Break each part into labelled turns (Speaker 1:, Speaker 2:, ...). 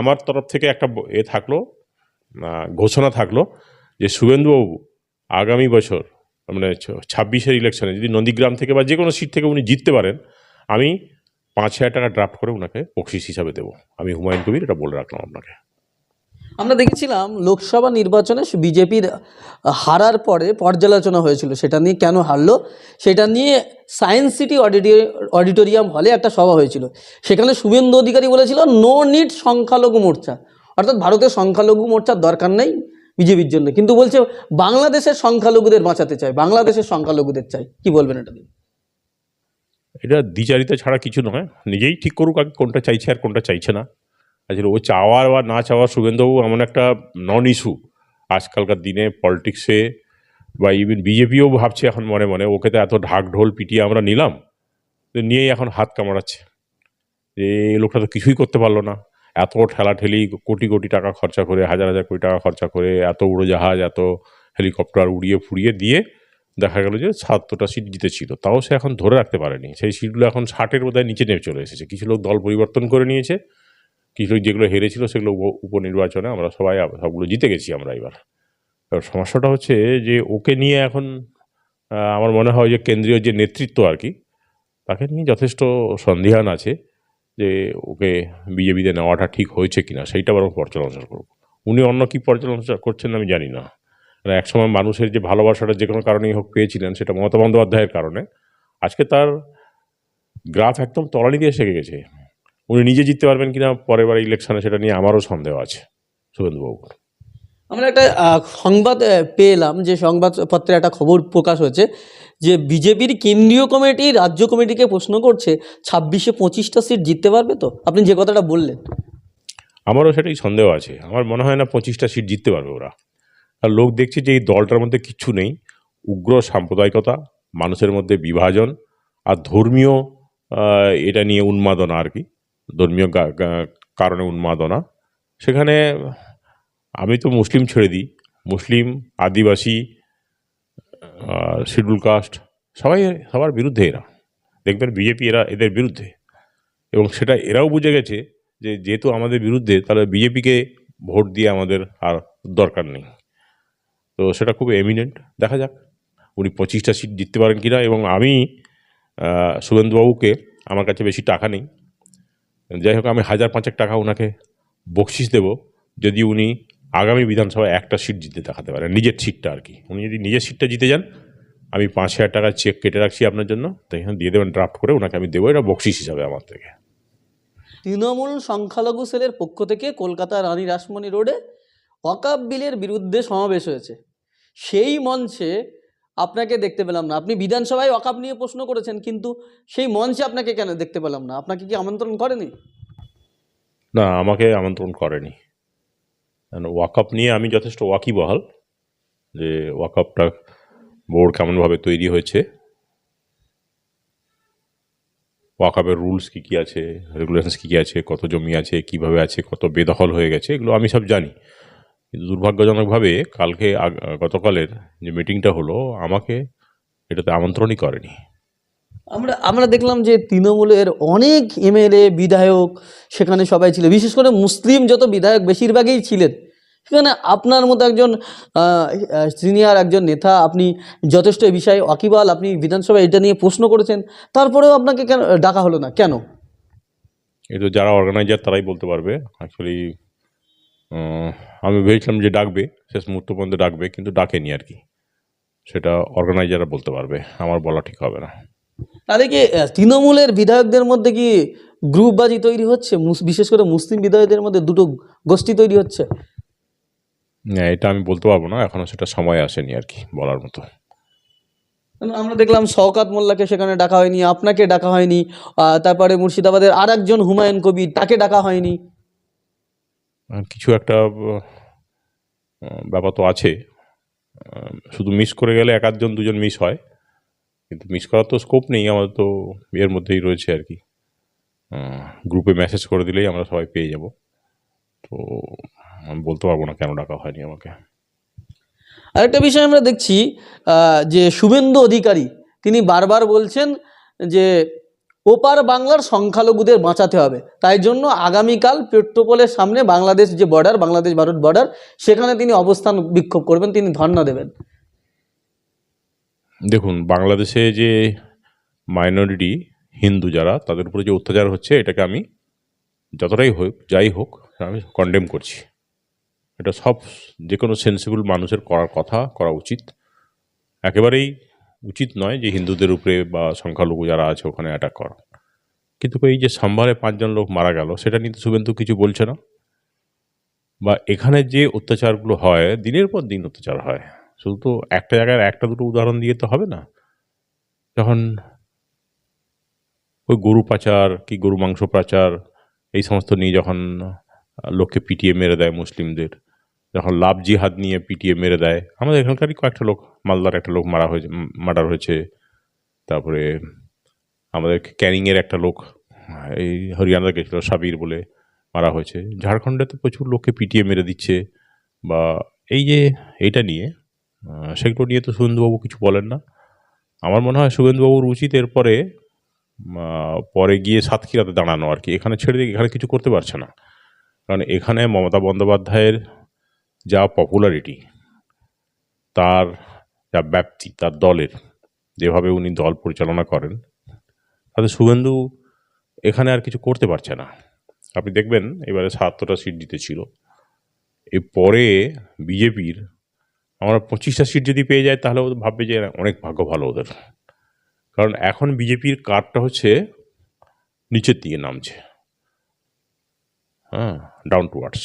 Speaker 1: আমার তরফ থেকে একটা এ থাকল ঘোষণা থাকল যে শুভেন্দুবাবু আগামী বছর মানে ছাব্বিশের ইলেকশনে যদি নন্দীগ্রাম থেকে বা যে কোনো সিট থেকে উনি জিততে পারেন, আমি পাঁচ হাজার টাকা ড্রাফট করে ওনাকে বকশিস হিসাবে দেবো। আমি হুমায়ুন কবির, এটা বলে রাখলাম আপনাকে।
Speaker 2: আমরা দেখেছিলাম লোকসভা নির্বাচনে বিজেপির হারার পরে পর্যালোচনা হয়েছিল, সেটা নিয়ে কেন হারলো, সেটা নিয়ে সায়েন্স সিটি অডিটোরিয়াম হলে একটা সভা হয়েছিল। সেখানে শুভেন্দু অধিকারী বলেছিল নো নিড সংখ্যালঘু মোর্চা। অর্থাৎ ভারতের সংখ্যালঘু মোর্চার দরকার নেই বিজেপির জন্য। কিন্তু বলছে, বাংলাদেশের সংখ্যালঘুদের বাঁচাতে চাই, বাংলাদেশের সংখ্যালঘুদের চাই। কি বলবেন এটা?
Speaker 1: এটা দ্বিচারিতা ছাড়া কিছু নয়। নিজেই ঠিক করুক আগে কোনটা চাইছে আর কোনটা চাইছে না। আসলে ও চাওয়ার বা না চাওয়ার শুভেন্দুবাবু এমন একটা নন ইস্যু আজকালকার দিনে পলিটিক্সে বা ইভেন বিজেপিও ভাবছে এখন মনে মনে, ওকে তো এত ঢাক ঢোল পিটিয়ে আমরা নিলাম, তো নিয়েই এখন হাত কামড়াচ্ছে। যে এই লোকটা তো কিছুই করতে পারল না। এত ঠেলাঠেলি, কোটি কোটি টাকা খরচা করে, হাজার হাজার কোটি টাকা খরচা করে, এত উড়োজাহাজ, এত হেলিকপ্টার উড়িয়ে ফুড়িয়ে দিয়ে দেখা গেল যে সাতটা সিট জিতেছিল। তাও সে এখন ধরে রাখতে পারেনি। সেই সিটগুলো এখন ষাটের বোধহয় নিচে নেমে চলে এসেছে। কিছু লোক দল পরিবর্তন করে নিয়েছে। কিছু লোক যেগুলো হেরেছিল, সেগুলো উপ- উপনির্বাচনে আমরা সবাই সবগুলো জিতে গেছি আমরা এবার। সমস্যাটা হচ্ছে যে ওকে নিয়ে এখন আমার মনে হয় যে কেন্দ্রীয় যে নেতৃত্ব আর কি, তাকে নিয়ে যথেষ্ট সন্দেহান আছে যে ওকে বিজেপিতে নেওয়াটা ঠিক হয়েছে কিনা, সেইটা বরং পর্যালোচনা করব। উনি অন্য কী পর্যালোচনা করছেন আমি জানি না। মানে একসময় মানুষের যে ভালোবাসাটা যে কোনো কারণেই হোক পেয়েছিলেন, সেটা মমতা বন্দ্যোপাধ্যায়ের কারণে। আজকে তার গ্রাফ একদম তলানিতে এসে গেছে। উনি নিজে জিততে পারবেন কিনা পরের বার ইলেকশনে সেটা নিয়ে আমারও সন্দেহ আছে, শুভেন্দুবাবুর।
Speaker 2: আমরা একটা সংবাদ পেলাম যে সংবাদপত্রে একটা খবর প্রকাশ হয়েছে যে বিজেপির কেন্দ্রীয় কমিটি রাজ্য কমিটিকে প্রশ্ন করছে, ছাব্বিশে পঁচিশটা সিট জিততে পারবে তো? আপনি যে কথাটা বললেন।
Speaker 1: আমারও সেটাই সন্দেহ আছে। আমার মনে হয় না পঁচিশটা সিট জিততে পারবে ওরা। আর লোক দেখছে যে এই দলটার মধ্যে কিচ্ছু নেই। উগ্র সাম্প্রদায়িকতা, মানুষের মধ্যে বিভাজন আর ধর্মীয় এটা নিয়ে উন্মাদনা আর কি। ধর্মীয় কারণে উন্মাদনা। সেখানে আমি তো মুসলিম ছেড়ে দিই। মুসলিম আদিবাসী শিডিউল কাস্ট সবাই সবার বিরুদ্ধে এরা। দেখবেন বিজেপি এরা এদের বিরুদ্ধে। এবং সেটা এরাও বুঝে গেছে যে যেহেতু আমাদের বিরুদ্ধে তাহলে বিজেপিকে ভোট দিয়ে আমাদের আর দরকার নেই। তো সেটা খুব এমিনেন্ট দেখা যাক উনি পঁচিশটা সিট জিততে পারেন কিনা। এবং আমি আহ, শুভেন্দুবাবুকে আমার কাছে বেশি টাকা নেই। যাই হোক আমি হাজার পাঁচেক টাকা ওনাকে বকশিস দেব। যদি উনি আগামী বিধানসভায় একটা সিট জিতে দেখাতে পারেন নিজের সিটটা আর কি। উনি যদি নিজের সিটটা জিতে যান আমি পাঁচ হাজার টাকার চেক কেটে রাখছি আপনার জন্য তো এখানে দিয়ে দেবেন ড্রাফট করে ওনাকে আমি দেবো এটা বকশিস হিসাবে আমার থেকে।
Speaker 2: তৃণমূল সংখ্যালঘু সেলের পক্ষ থেকে কলকাতা রানী রাসমণি রোডে ওয়াকাব বিলের বিরুদ্ধে সমাবেশ হয়েছে। সেই মঞ্চে আপনাকে দেখতে পেলাম না। আপনি বিধানসভায় ওয়াকাব নিয়ে প্রশ্ন করেছেন কিন্তু সেই মঞ্চে আপনাকে কেন দেখতে পেলাম না? আপনাকে কি আমন্ত্রণ করেনি?
Speaker 1: না আমাকে আমন্ত্রণ করেনি। ওয়াকআপ নিয়ে আমি যথেষ্ট ওয়াকিবহাল যে ওয়াকআপটা বোর্ড কেমনভাবে তৈরি হয়েছে। ওয়াকআপের রুলস কী কী আছে? রেগুলেশনস কী কী আছে? কত জমি আছে? কীভাবে আছে? কত বেদখল হয়ে গেছে? এগুলো আমি সব জানি। কিন্তু দুর্ভাগ্যজনকভাবে কালকে গতকালের যে মিটিংটা হলো, আমাকে এটাতে আমন্ত্রণই করেনি।
Speaker 2: আমরা আমরা দেখলাম যে তৃণমূলের অনেক এমএলএ, বিধায়ক সেখানে সবাই ছিল। বিশেষ করে মুসলিম যত বিধায়ক বেশিরভাগই ছিলেন। সেখানে আপনার মতো একজন সিনিয়র একজন নেতা আপনি যথেষ্ট এই বিষয়ে অকিবাল আপনি বিধানসভায় এটা নিয়ে প্রশ্ন করেছেন। তারপরেও আপনাকে কেন, ডাকা হলো না? কেন?
Speaker 1: এই তো যারা অর্গানাইজার তারাই বলতে পারবে। অ্যাকচুয়ালি আমি ভেবেছিলাম যে ডাকবে, শেষ মুহূর্ত পর্যন্ত ডাকবে, কিন্তু ডাকেনি আর কি। সেটা অর্গানাইজাররা বলতে পারবে। আমার বলা ঠিক হবে না।
Speaker 2: তাহলে কি তৃণমূলের বিধায়কদের মধ্যে কি গ্রুপবাজি তৈরি হচ্ছে? বিশেষ করে মুসলিম বিধায়কদের মধ্যে দুটো গোষ্ঠী তৈরি হচ্ছে?
Speaker 1: না এটা আমি বলতে পারব না এখনও সেটা সময় আসেনি আর কি বলার মতো।
Speaker 2: আমরা দেখলাম শওকাত মোল্লাকে সেখানে ডাকা হয়নি আপনাকে ডাকা হয়নি তারপরে মুর্শিদাবাদের আর একজন হুমায়ুন কবি তাকে ডাকা হয়নি।
Speaker 1: কিছু একটা ব্যাপার তো আছে। শুধু মিস করে গেলে এক আধজন দুজন মিস হয়। কিন্তু মিস করার তো স্কোপ নেই, আমাদের তো এর মধ্যেই রয়েছে আর কি। গ্রুপে মেসেজ করে দিলেই আমরা সবাই পেয়ে যাব। তো আমি বলতে পারব না কেন ডাকা হয়নি আমাকে।
Speaker 2: আরেকটা বিষয় আমরা দেখছি যে শুভেন্দু অধিকারী, তিনি বারবার বলছেন যে ওপার বাংলার সংখ্যালঘুদের বাঁচাতে হবে। তাই জন্য আগামীকাল পেট্রোপোলের সামনে বাংলাদেশ যে বর্ডার বাংলাদেশ ভারত বর্ডার সেখানে তিনি অবস্থান বিক্ষোভ করবেন, তিনি ধর্ণা দেবেন।
Speaker 1: দেখুন, বাংলাদেশে যে মাইনরিটি হিন্দু যারা, তাদের উপরে যে অত্যাচার হচ্ছে, এটাকে আমি যতটাই হোক, যাই হোক, আমি কন্ডেম করছি। এটা সব যে কোনো সেন্সিবল মানুষের করার কথা, করা উচিত। একেবারেই উচিত নয় যে হিন্দুদের উপরে বা সংখ্যালঘু যারা আছে, ওখানে অ্যাটাক করা। কিন্তু এই যে সাম্বারে পাঁচজন লোক মারা গেল, সেটা নিয়ে তো শুভেন্দু কিছু বলছে না। বা এখানে যে অত্যাচারগুলো হয়, দিনের পর দিন অত্যাচার হয়। শুধু তো একটা জায়গায় একটা দুটো উদাহরণ দিয়ে তো হবে না। যখন ওই গরু পাচার কি গরু মাংস পাচার, এই সমস্ত নিয়ে যখন লোককে পিটিয়ে মেরে দেয় মুসলিমদের, যখন লাভ জিহাদ নিয়ে পিটিয়ে মেরে দেয়, আমাদের এখানকারই কয়েকটা লোক, মালদার একটা লোক মারা হয়েছে মার্ডার হয়েছে। তারপরে আমাদের ক্যানিংয়ের একটা লোক, এই হরিয়ানা গেছিল, সাবির বলে মারা হয়েছে। ঝাড়খণ্ডে তো প্রচুর লোককে পিটিয়ে মেরে দিচ্ছে, বা এই যে, এইটা নিয়ে সেগুলো নিয়ে তো শুভেন্দুবাবু কিছু বলেন না। আমার মনে হয় শুভেন্দুবাবুর উচিত এরপরে পরে গিয়ে সাতক্ষীরাতে দাঁড়ানো আর কি। এখানে ছেড়ে দিয়ে এখানে কিছু করতে পারছে না। কারণ এখানে মমতা বন্দ্যোপাধ্যায়ের যা পপুলারিটি তার যা ব্যাপ্তি, তার দলের, যেভাবে উনি দল পরিচালনা করেন, তাতে শুভেন্দু এখানে আর কিছু করতে পারছে না। আপনি দেখবেন, এবারে সাতটা সিট জিতেছিল। এর পরে বিজেপির আমরা পঁচিশটা সিট যদি পেয়ে যায় তাহলে ওদের ভাববে যে অনেক ভাগ্য ভালো ওদের। কারণ এখন বিজেপির কার্ডটা হচ্ছে নিচের দিকে নামছে। হ্যাঁ ডাউন টুয়ার্ডস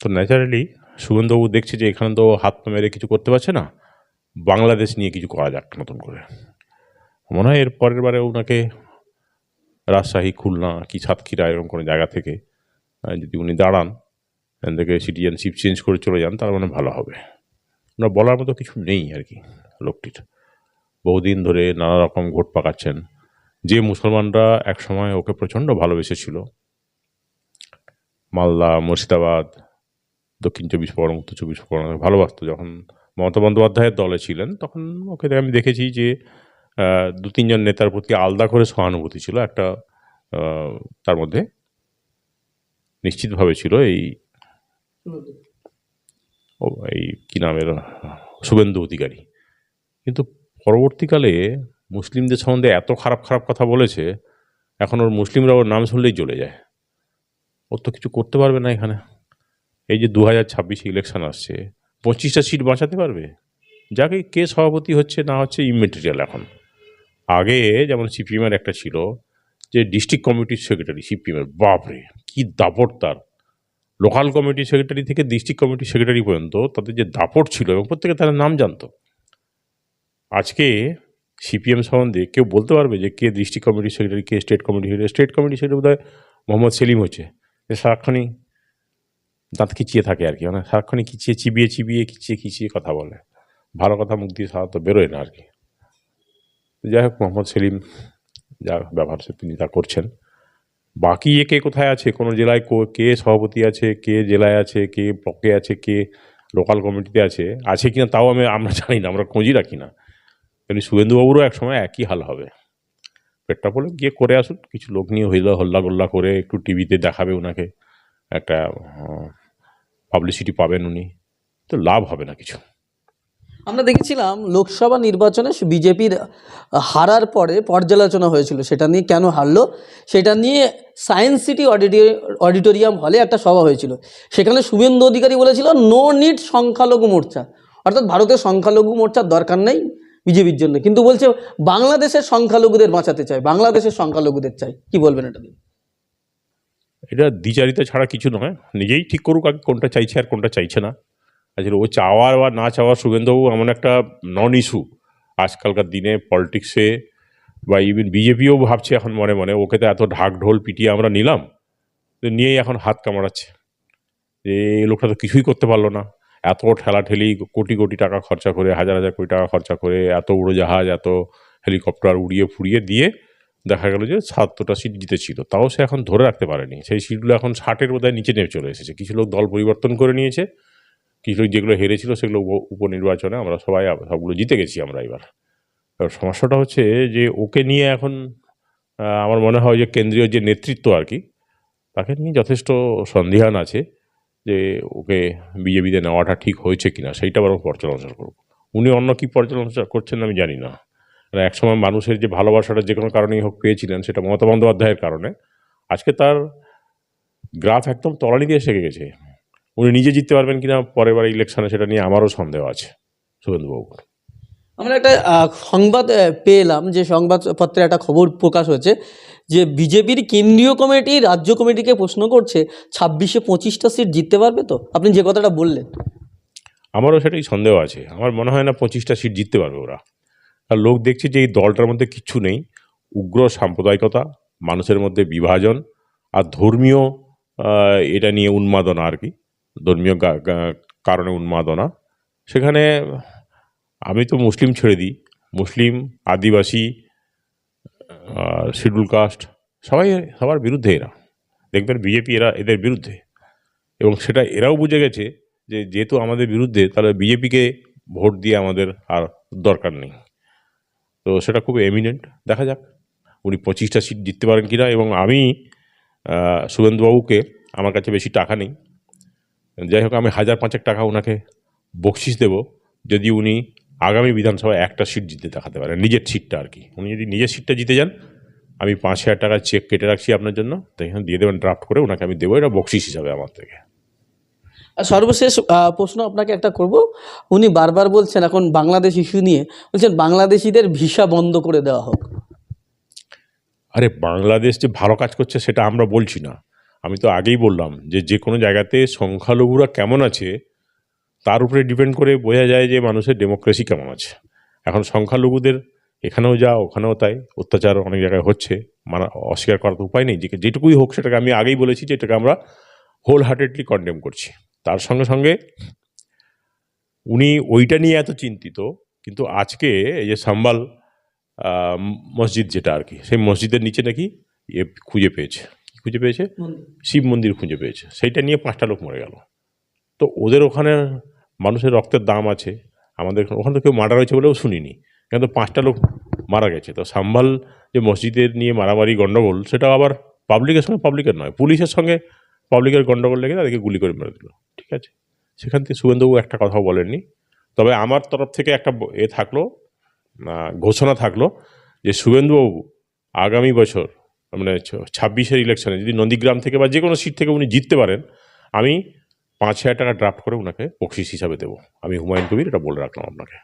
Speaker 1: তো ন্যাচারালি শুভেন্দুবাবু দেখছে যে এখানে তো হাত মেরে কিছু করতে পারছে না। বাংলাদেশ নিয়ে কিছু করা যাক নতুন করে। মনে হয় এর পরের বারে ওনাকে রাজশাহী, খুলনা, কি সাতক্ষীরা, এরকম কোনো জায়গা থেকে যদি উনি দাঁড়ান এখান থেকে সিটিজেনশিপ চেঞ্জ করে চলে যান তাহলে মানে ভালো হবে। ওনার বলার মতো কিছু নেই আর কি লোকটির। বহুদিন ধরে নানা রকম ঘোট পাকাচ্ছেন। যে মুসলমানরা একসময় ওকে প্রচণ্ড ভালোবেসেছিল। মালদা, মুর্শিদাবাদ, দক্ষিণ চব্বিশ পরগনা, উত্তর চব্বিশ পরগনা ভালোবাসতো। যখন মমতা বন্দ্যোপাধ্যায়ের দলে ছিলেন, তখন ওকে আমি দেখেছি যে দু তিনজন নেতার প্রতি আলাদা করে সহানুভূতি ছিল। একটা তার মধ্যে নিশ্চিতভাবে ছিল এই এই কী নামের শুভেন্দু অধিকারী। কিন্তু পরবর্তীকালে মুসলিমদের সম্বন্ধে এত খারাপ খারাপ কথা বলেছে, এখন ওর মুসলিমরা ওর নাম শুনলেই চলে যায়। ওর তো কিছু করতে পারবে না এখানে। এই যে দু হাজার ছাব্বিশে ইলেকশন আসছে, পঁচিশটা সিট বাঁচাতে পারবে? যাকে কে সভাপতি হচ্ছে, না হচ্ছে ইমেটেরিয়াল এখন। আগে যেমন সিপিএমের একটা ছিল, যে ডিস্ট্রিক্ট কমিটির সেক্রেটারি সিপিএমের, বাপরে, কি দাপট তার। লোকাল কমিটি সেক্রেটারি থেকে ডিস্ট্রিক্ট কমিটি সেক্রেটারি পর্যন্ত তাদের যে দাপট ছিল এবং প্রত্যেকে তারা নাম জানতো। আজকে সিপিএম সম্বন্ধে কেউ বলতে পারবে যে কে ডিস্ট্রিক্ট কমিটি সেক্রেটারি, কে state committee secretary? State committee secretary বোধ হয় মোহাম্মদ সেলিম হচ্ছে। যে সারাক্ষণই দাঁত খিচিয়ে থাকে আর কি মানে সারাক্ষণই খিচিয়ে চিবিয়ে চিবিয়ে খিচিয়ে খিচিয়ে কথা বলে। ভালো কথা মুখ দিয়ে সাধারণত বেরোয় না আর কি। যাই হোক, মোহাম্মদ সেলিম যা ব্যবহার তিনি তা করছেন। বাকি এ কে কোথায় আছে? কোনো জেলায় কো- কে সভাপতি আছে, কে জেলায় আছে, কে ব্লকে আছে, কে লোকাল কমিটিতে আছে আছে কিনা তাও আমি, আমরা জানি না, আমরা খোঁজই রাখি না। কিন্তু শুভেন্দুবাবুরও এক সময় একই হাল হবে। পেটটা বলে গিয়ে করে আসুন, কিছু লোক নিয়ে হইলা, হল্লা গোল্লা করে একটু টিভিতে দেখাবে ওনাকে। একটা পাবলিসিটি পাবেন উনি। তো লাভ হবে না কিছু।
Speaker 2: আমরা দেখেছিলাম লোকসভা নির্বাচনে বিজেপির হারার পরে পর্যালোচনা হয়েছিল। সেটা নিয়ে কেন হারলো? সেটা নিয়ে সায়েন্স সিটি অডিটোরিয়াম হলে একটা সভা হয়েছিল। সেখানে শুভেন্দু অধিকারী বলেছিল, নো নিড সংখ্যালঘু মোর্চা। অর্থাৎ ভারতের সংখ্যালঘু মোর্চার দরকার নেই বিজেপির জন্য। কিন্তু বলছে, বাংলাদেশের সংখ্যালঘুদের বাঁচাতে চায় বাংলাদেশের সংখ্যালঘুদের চাই। কি বলবেন এটা নিয়ে?
Speaker 1: এটা দ্বিচারিতা ছাড়া কিছু নয়। নিজেই ঠিক করুক আগে কোনটা চাইছে আর কোনটা চাইছে না। আসলে ও চাওয়ার বা না চাওয়ার শুভেন্দুবাবু এমন একটা নন ইস্যু আজকালকার দিনে পলিটিক্সে বা ইভেন বিজেপিও ভাবছে এখন মনে মনে, ওকে তো এত ঢাক ঢোল পিটিয়ে আমরা নিলাম, তো নিয়েই এখন হাত কামড়াচ্ছে। যে এই লোকটা তো কিছুই করতে পারল না। এত ঠেলাঠেলি, কোটি কোটি টাকা খরচা করে, হাজার হাজার কোটি টাকা খরচা করে, এত উড়োজাহাজ, এত হেলিকপ্টার উড়িয়ে ফুড়িয়ে দিয়ে দেখা গেল যে সাতটা সিট জিতেছিল। তাও সে এখন ধরে রাখতে পারেনি। সেই সিটগুলো এখন ষাটের বোধহয় নিচে নেমে চলে এসেছে। কিছু লোক দল পরিবর্তন করে নিয়েছে। কিছু যেগুলো হেরেছিল সেগুলো উপ- উপনির্বাচনে আমরা সবাই সবগুলো জিতে গেছি আমরা এবার। সমস্যাটা হচ্ছে যে ওকে নিয়ে এখন আমার মনে হয় যে কেন্দ্রীয় যে নেতৃত্ব আর কি, তাকে নিয়ে যথেষ্ট সন্দেহান আছে যে ওকে বিজেপিতে নেওয়াটা ঠিক হয়েছে কিনা, সেইটা বরং পর্যালোচনা করব উনি অন্য কী পর্যালোচনা করছেন আমি জানি না। মানে একসময় মানুষের যে ভালোবাসাটা যে কোনো কারণেই হোক পেয়েছিলেন, সেটা মমতা বন্দ্যোপাধ্যায়ের কারণে। আজকে তার গ্রাফ একদম তলানিতে এসে গেছে। উনি নিজে জিততে পারবেন কিনা পরের বার ইলেকশনে সেটা নিয়ে আমারও সন্দেহ আছে। শুভেন্দুবাবুর
Speaker 2: আমরা একটা সংবাদ পেলাম যে সংবাদপত্রে একটা খবর প্রকাশ হয়েছে যে বিজেপির কেন্দ্রীয় কমিটি রাজ্য কমিটিকে প্রশ্ন করছে ছাব্বিশে পঁচিশটা সিট জিততে পারবে তো? আপনি যে কথাটা বললেন।
Speaker 1: আমারও সেটাই সন্দেহ আছে। আমার মনে হয় না পঁচিশটা সিট জিততে পারবে ওরা। আর লোক দেখছে যে এই দলটার মধ্যে কিচ্ছু নেই। উগ্র সাম্প্রদায়িকতা মানুষের মধ্যে বিভাজন আর ধর্মীয় এটা নিয়ে উন্মাদনা আর কি। ধর্মীয় কারণে উন্মাদনা। সেখানে আমি তো মুসলিম ছেড়ে দিই। মুসলিম, আদিবাসী শিডিউল কাস্ট, সবাই সবার বিরুদ্ধে এরা। দেখবেন বিজেপি এরা এদের বিরুদ্ধে। এবং সেটা এরাও বুঝে গেছে যে যেহেতু আমাদের বিরুদ্ধে, তাহলে বিজেপিকে ভোট দিয়ে আমাদের আর দরকার নেই। তো সেটা খুব এমিনেন্ট দেখা যাক, উনি পঁচিশটা সিট জিততে পারেন কিনা। এবং আমি শুভেন্দুবাবুকে, আমার কাছে বেশি টাকা নেই। যাই হোক আমি হাজার পাঁচেক টাকা ওনাকে বকশিস দেব যদি উনি আগামী বিধানসভায় একটা সিট জিতে দেখাতে পারেন নিজের সিটটা আর কি। উনি যদি নিজের সিটটা জিতে যান আমি পাঁচ হাজার টাকার চেক কেটে রাখছি আপনার জন্য তো এখানে দিয়ে দেবেন ড্রাফট করে ওনাকে আমি দেবো এটা বকশিস হিসাবে আমার থেকে।
Speaker 2: আর সর্বশেষ প্রশ্ন আপনাকে একটা করব। উনি বারবার বলছেন এখন বাংলাদেশ ইস্যু নিয়ে বলছেন বাংলাদেশিদের ভিসা বন্ধ করে দেওয়া হোক।
Speaker 1: আরে বাংলাদেশ যে ভালো কাজ করছে সেটা আমরা বলছি না। আমি তো আগেই বললাম যে যে কোনো জায়গাতে সংখ্যালঘুরা কেমন আছে, তার উপরে ডিপেন্ড করে বোঝা যায় যে মানুষের ডেমোক্রেসি কেমন আছে। এখন সংখ্যালঘুদের এখানেও যা, ওখানেও তাই, অত্যাচার অনেক জায়গায় হচ্ছে মানে অস্বীকার করার তো উপায় নেই, যে যেটুকুই হোক সেটাকে আমি আগেই বলেছি যে এটাকে আমরা হোল হার্টেডলি কন্ডেম করছি। তার সঙ্গে সঙ্গে উনি ওইটা নিয়ে এত চিন্তিত, কিন্তু আজকে এই যে সাম্বাল মসজিদ যেটা আর কি, সেই মসজিদের নিচে নাকি ইয়ে খুঁজে পেয়েছে। খুঁজে পেয়েছে? শিব মন্দির খুঁজে পেয়েছে। সেইটা নিয়ে পাঁচটা লোক মরে গেল। তো ওদের ওখানে মানুষের রক্তের দাম আছে। আমাদের ওখানে তো কেউ মার্ডার হয়েছে বলেও শুনিনি। কিন্তু পাঁচটা লোক মারা গেছে। তো সাম্বাল যে মসজিদের নিয়ে মারামারি গণ্ডগোল সেটা আবার পাবলিকের সঙ্গে পাবলিকের নয় পুলিশের সঙ্গে পাবলিকের গণ্ডগোল লেগে তাদেরকে গুলি করে মেরে দিল। ঠিক আছে? সেখান থেকে শুভেন্দুবাবু একটা কথাও বলেননি। তবে আমার তরফ থেকে একটা এ থাকল ঘোষণা থাকল যে শুভেন্দুবাবু আগামী বছর মানে ছাব্বিশের ইলেকশনে যদি নন্দীগ্রাম থেকে বা যে কোনো সিট থেকে উনি জিততে পারেন, আমি পাঁচ হাজার টাকা ড্রাফট করে ওনাকে বকশিস হিসাবে দেবো। আমি হুমায়ুন কবির, এটা বলে রাখলাম আপনাকে।